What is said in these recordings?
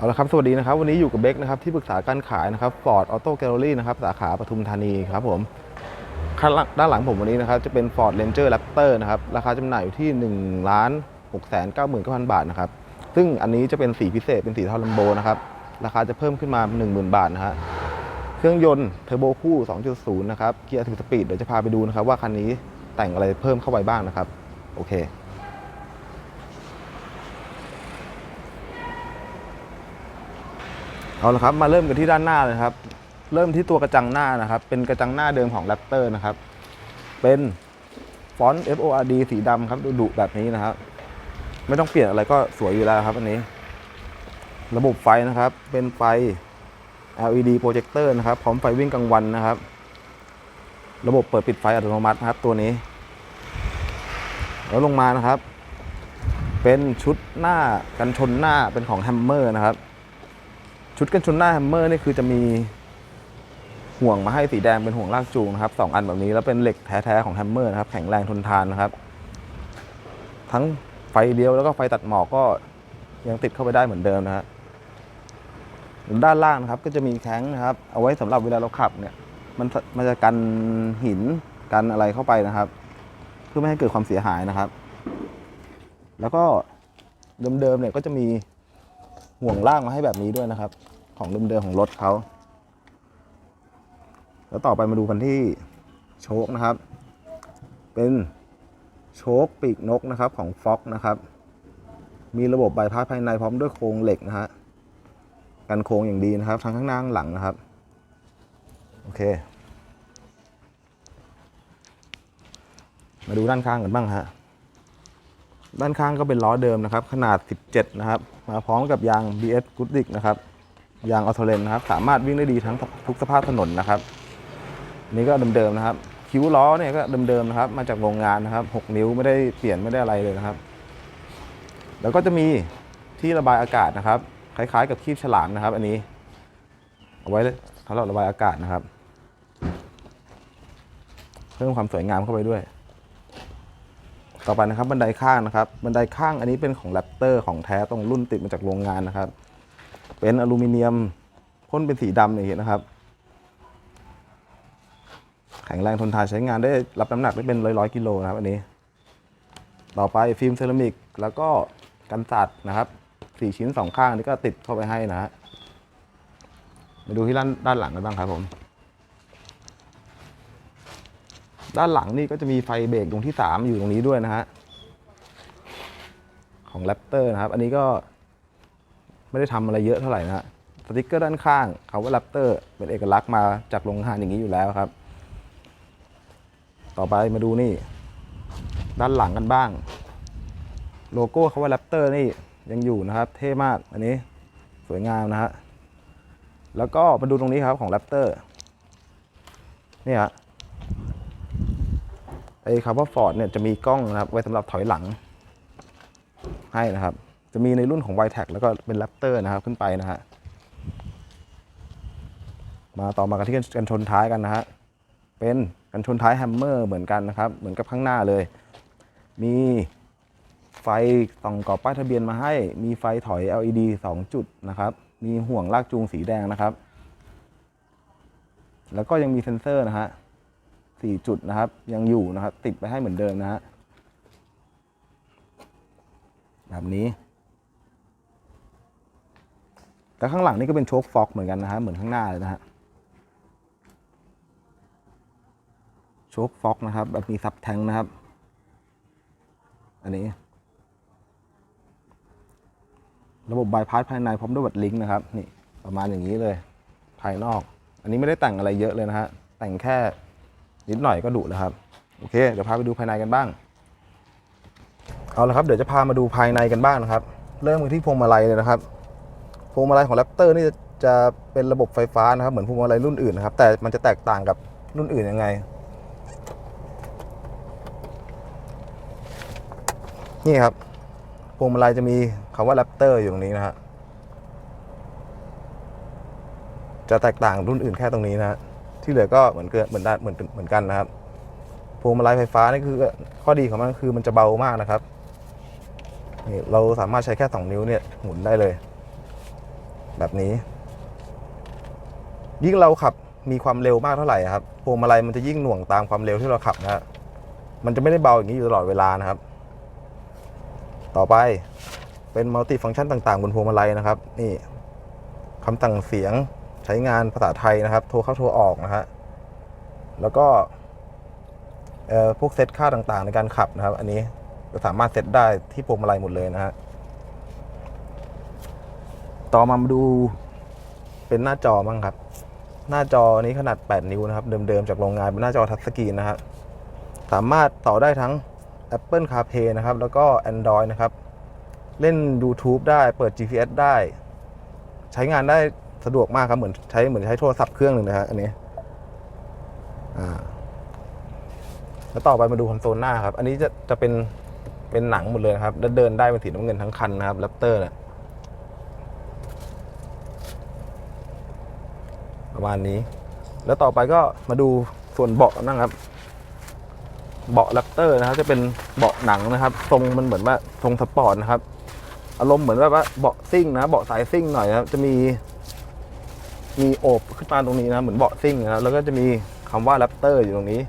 เอาละครับ สวัสดีนะครับ วันนี้อยู่กับเบคนะครับ ที่ปรึกษาการขายนะครับ Ford Auto Gallery นะครับ สาขาปทุมธานีครับผมข้างหลังด้านหลังผมวันนี้นะครับ จะเป็น Ford Ranger Raptor นะครับ ราคาจำหน่ายอยู่ที่1ล้าน6แสน9 9 0 0 0 บาทนะครับ ซึ่งอันนี้จะเป็นสีพิเศษเป็นสีเทาลัมโบนะครับ ราคาจะเพิ่มขึ้นมา 10,000 บาทนะฮะ เครื่องยนต์เทอร์โบคู่ 2.0 นะครับ เกียร์ถึงสปีด เดี๋ยวจะพาไปดูนะครับว่าคันนี้แต่งอะไรเพิ่มเข้าไปบ้างนะครับ โอเค เอาละครับมาเริ่มกันที่ด้านหน้าเลยครับ เริ่มที่ตัวกระจังหน้านะครับ เป็นกระจังหน้าเดิมของ Raptor นะครับ เป็นฟอนต์ FORD สีดำครับดุๆแบบนี้นะครับ ไม่ต้องเปลี่ยนอะไรก็สวยอยู่แล้วครับอันนี้ ระบบไฟนะครับ เป็นไฟ LED โปรเจคเตอร์นะครับ พร้อมไฟวิ่งกลางวันนะครับ ระบบเปิดปิดไฟอัตโนมัตินะครับ ตัวนี้ แล้วลงมานะครับ เป็นชุดหน้ากันชนหน้าเป็นของแฮมเมอร์นะครับ ชุดกันชนหน้าแฮมเมอร์นี่คือจะมีห่วงมาให้สีแดงเป็นห่วงลากจูงนะครับสองอันแบบนี้แล้วเป็นเหล็กแท้ๆของแฮมเมอร์นะครับแข็งแรงทนทานนะครับ ทั้งไฟเลี้ยวแล้วก็ไฟตัดหมอกก็ยังติดเข้าไปได้เหมือนเดิมนะฮะด้านล่างนะครับก็จะมีแข้งนะครับ เอาไว้สำหรับเวลาเราขับเนี่ย มันมันจะกันหินกันอะไรเข้าไปนะครับ เพื่อไม่ให้เกิดความเสียหายนะครับ แล้วก็เดิมๆเนี่ยก็จะมีห่วงล่างมาให้แบบนี้ด้วยนะครับ ของเดิมๆของรถเขา แล้วต่อไปมาดูกันที่โชคนะครับ เป็นโชคปีกนกนะครับของฟ็อกนะครับ มีระบบใบพัดภายในพร้อมด้วยโครงเหล็กนะฮะ กันโครงอย่างดีนะครับ ทั้งข้างหน้างหลังนะครับ โอเค มาดูด้านข้างกันบ้างฮะ ด้านข้างก็เป็นล้อเดิมนะครับ ขนาด 17 นะครับ มาพร้อมกับยาง BS g o o d r i c นะครับ ยางออโตเลนนะครับ สามารถวิ่งได้ดีทั้งทุกสภาพถนนนะครับนี่ก็เดิมๆนะครับ คิ้วล้อเนี่ยก็เดิมๆนะครับ มาจากโรงงานนะครับ 6 นิ้วไม่ได้เปลี่ยนไม่ได้อะไรเลยนะครับ แล้วก็จะมีที่ระบายอากาศนะครับ คล้ายๆ กับคีบฉลามนะครับ อันนี้ เอาไว้สำหรับระบายอากาศนะครับ เพิ่มความสวยงามเข้าไปด้วย ต่อไปนะครับบันไดข้างนะครับ บันไดข้างอันนี้เป็นของแรปเตอร์ของแท้ตรงรุ่นติดมาจากโรงงานนะครับ เป็นอลูมิเนียมพ่นเป็นสีดำอย่างนี้นะครับ แข็งแรงทนทานใช้งานได้รับน้ำหนักได้เป็นร้อยร้อยกิโลนะครับอันนี้ ต่อไปฟิล์มเซรามิกแล้วก็กันสัตว์นะครับสี่ชิ้นสองข้างนี่ก็ติดเข้าไปให้นะฮะมาดูที่ด้านด้านหลังกันบ้างครับผม ด้านหลังนี่ก็จะมีไฟเบรกดวงที่3อยู่ตรงนี้ด้วยนะฮะของแรปเตอร์นะครับ อันนี้ก็ ไม่ได้ทำอะไรเยอะเท่าไหร่นะฮะสติกเกอร์ด้านข้างเขาว่าแรปเตอร์เป็นเอกลักษณ์มาจากโรงงานอย่างนี้อยู่แล้วครับ ต่อไปมาดูนี่ ด้านหลังกันบ้าง โลโก้เขาว่าแรปเตอร์นี่ยังอยู่นะครับ เท่มากอันนี้สวยงามนะฮะแล้วก็มาดูตรงนี้ครับของแรปเตอร์นี่ฮะไอ้คำว่า Ford เนี่ยจะมีกล้องนะครับ ไว้สำหรับถอยหลังให้นะครับ จะมีในรุ่นของ y t e c แล้วก็เป็น Raptor นะครับขึ้นไปนะฮะมาต่อมากันที่กันชนท้ายกันนะฮะเป็นกันชนท้ายแฮมเมอร์เหมือนกันนะครับ เหมือนกับข้างหน้าเลย มีไฟส่องกรอบป้ายทะเบียนมาให้ มีไฟถอย LED 2 จุดนะครับ มีห่วงลากจูงสีแดงนะครับ แล้วก็ยังมีเซ็นเซอร์นะฮะสี่จุดนะครับ ยังอยู่นะครับ ติดไปให้เหมือนเดิมนะฮะแบบนี้ แต่ข้างหลังนี่ก็เป็นโชคฟ็อกเหมือนกันนะฮะเหมือนข้างหน้าเลยนะฮะโชคฟ็อกนะครับ แบบมีซับแทงนะครับ อันนี้ ระบบบายพาสภายในพร้อมด้วยบัตรลิงก์นะครับนี่ประมาณอย่างนี้เลย ภายนอก อันนี้ไม่ได้แต่งอะไรเยอะเลยนะฮะแต่งแค่นิดหน่อยก็ดุแล้วครับโอเคเดี๋ยวพาไปดูภายในกันบ้าง เอาละครับเดี๋ยวจะพามาดูภายในกันบ้างนะครับ เริ่มกันที่พวงมาลัยเลยนะครับ วงมาลัยของ Raptor นี่จะจะเป็นระบบไฟฟ้านะครับ เหมือนพวงมาลัยรุ่นอื่นนะครับ แต่มันจะแตกต่างกับรุ่นอื่นยังไง นี่ครับพวงมาลัยจะมีคำว่า Raptor อยู่ตรงนี้นะฮะจะแตกต่างรุ่นอื่นแค่ตรงนี้นะฮะที่เหลือก็เหมือนเกินเหมือนด้เหมือนเหมือนกันนะครับพวงมาลัยไฟฟ้านี่คือข้อดีของมันคือมันจะเบามากนะครับนี่เราสามารถใช้แค่ 2 นิ้วเนี่ยหมุนได้เลย แบบนี้ ยิ่งเราขับมีความเร็วมากเท่าไหร่ครับพวงมาลัยมันจะยิ่งหน่วงตามความเร็วที่เราขับนะฮะมันจะไม่ได้เบาอย่างนี้อยู่ตลอดเวลานะครับ ต่อไปเป็นมัลติฟังก์ชันต่างๆ บนพวงมาลัยนะครับ นี่คำสั่งเสียงใช้งานภาษาไทยนะครับ โทรเข้าโทรออกนะฮะแล้วก็พวกเซตค่าต่างๆ ในการขับนะครับ อันนี้จะสามารถเซตได้ที่พวงมาลัยหมดเลยนะฮะ ต่อมามาดูเป็นหน้าจอบ้างครับ หน้าจอนี้ขนาด 8 นิ้วนะครับ เดิมๆจากโรงงานเป็นหน้าจอทัชสกรีนนะครับสามารถต่อได้ทั้ง Apple CarPlay นะครับ แล้วก็ Android นะครับ เล่น YouTube ได้เปิด GPS ได้ ใช้งานได้สะดวกมากครับ เหมือนใช้เหมือนใช้โทรศัพท์เครื่องหนึ่งนะครับอันนี้อ่าแล้วต่อไปมาดูคอนโซลหน้าครับ อันนี้จะจะเป็นเป็นหนังหมดเลยครับแล้วเดินได้เป็นสีน้ำเงินทั้งคันนะครับแรปเตอร์เนี่ย ประมาณนี้ แล้วต่อไปก็มาดูส่วนเบาะนั่งครับ เบาะแรปเตอร์นะครับ จะเป็นเบาะหนังนะครับ ทรงมันเหมือนว่าทรงสปอร์ตนะครับ อารมณ์เหมือนแบบว่าเบาะซิ่งนะ เบาะสายซิ่งหน่อยนะครับ จะมี มีโอบขึ้นมาตรงนี้นะ เหมือนเบาะซิ่งนะครับ แล้วก็จะมีคำว่าแรปเตอร์อยู่ตรงนี้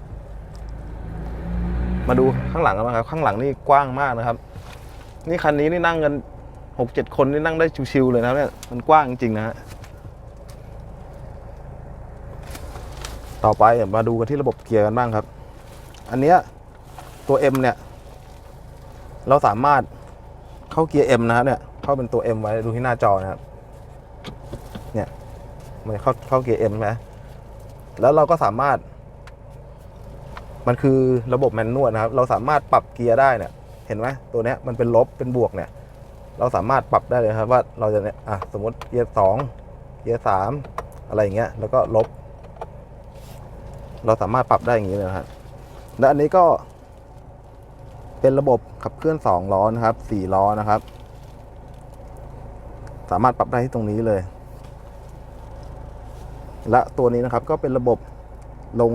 มาดูข้างหลังกันบ้างครับ ข้างหลังนี่กว้างมากนะครับ นี่คันนี้นี่นั่งกันหกเจ็ดคนนี่นั่งได้ชิวๆเลยนะเนี่ย มันกว้างจริงๆนะฮะ ต่อไปมาดูกันที่ระบบเกียร์กันบ้างครับ อันเนี้ยตัว M เนี่ย เราสามารถเข้าเกียร์ M นะครับเนี่ย เข้าเป็นตัว M ไว้ดูที่หน้าจอนะครับ เนี่ย มันเข้าเข้าเกียร์ M ไหมแล้วเราก็สามารถ มันคือระบบแมนนวลนะครับ เราสามารถปรับเกียร์ได้เนี่ย เห็นไหมตัวเนี้ยมันเป็นลบเป็นบวกเนี่ย เราสามารถปรับได้เลยครับว่าเราจะเนี่ย อะ สมมติเกียร์สองเกียร์สามอะไรอย่างเงี้ย แล้วก็ลบ เราสามารถปรับได้อย่างนี้เลยครับและอันนี้ก็ เป็นระบบขับเคลื่อน 2 ล้อนะครับ4ล้อนะครับ สามารถปรับได้ที่ตรงนี้เลย และตัวนี้นะครับก็เป็นระบบลง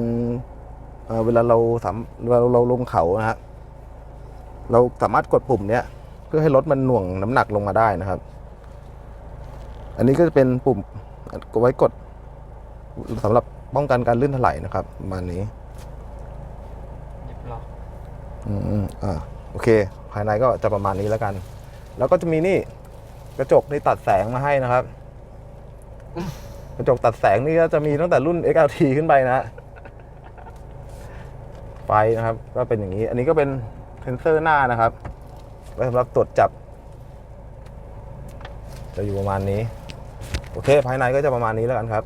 เเวลาเราสามเวลาเราลงเขานะฮะเราสามารถกดปุ่มเนี้ยเพื่อให้รถมันหน่วงน้ำหนักลงมาได้นะครับ อันนี้ก็จะเป็นปุ่มไว้กดสำหรับ ป้องกันการลื่นถลายนะครับประมาณนี้เรียบร้อยอืมอืมอ่าโอเค ภายในก็จะประมาณนี้แล้วกัน แล้วก็จะมีนี่กระจกนี่ตัดแสงมาให้นะครับ กระจกตัดแสงนี่ก็จะมีตั้งแต่รุ่น XLT ขึ้นไปนะไฟนะครับ ก็เป็นอย่างนี้ อันนี้ก็เป็นเซนเซอร์หน้านะครับไว้สำหรับตรวจจับ จะอยู่ประมาณนี้ โอเค ภายในก็จะประมาณนี้แล้วกันครับ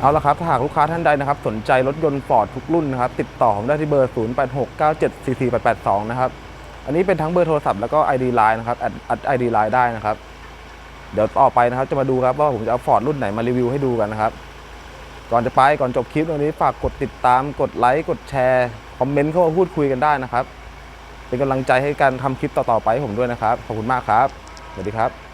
เอาละครับถ้าหากลูกค้าท่านใดนะครับสนใจรถยนต์ฟอร์ดทุกรุ่นนะครับติดต่อผมได้ที่เบอร์ 0869744882 นะครับ อันนี้เป็นทั้งเบอร์โทรศัพท์แล้วก็ ID Line นะครับแอดแอด ID Line ได้นะครับ เดี๋ยวต่อไปนะครับจะมาดูครับว่าผมจะเอาฟอร์ดรุ่นไหนมารีวิวให้ดูกันนะครับ ก่อนจะไปก่อนจบคลิปวันนี้ฝากกดติดตามกดไลค์กดแชร์คอมเมนต์เข้ามาพูดคุยกันได้นะครับ เป็นกำลังใจให้การทำคลิปต่อๆไปผมด้วยนะครับขอบคุณมากครับสวัสดีครับ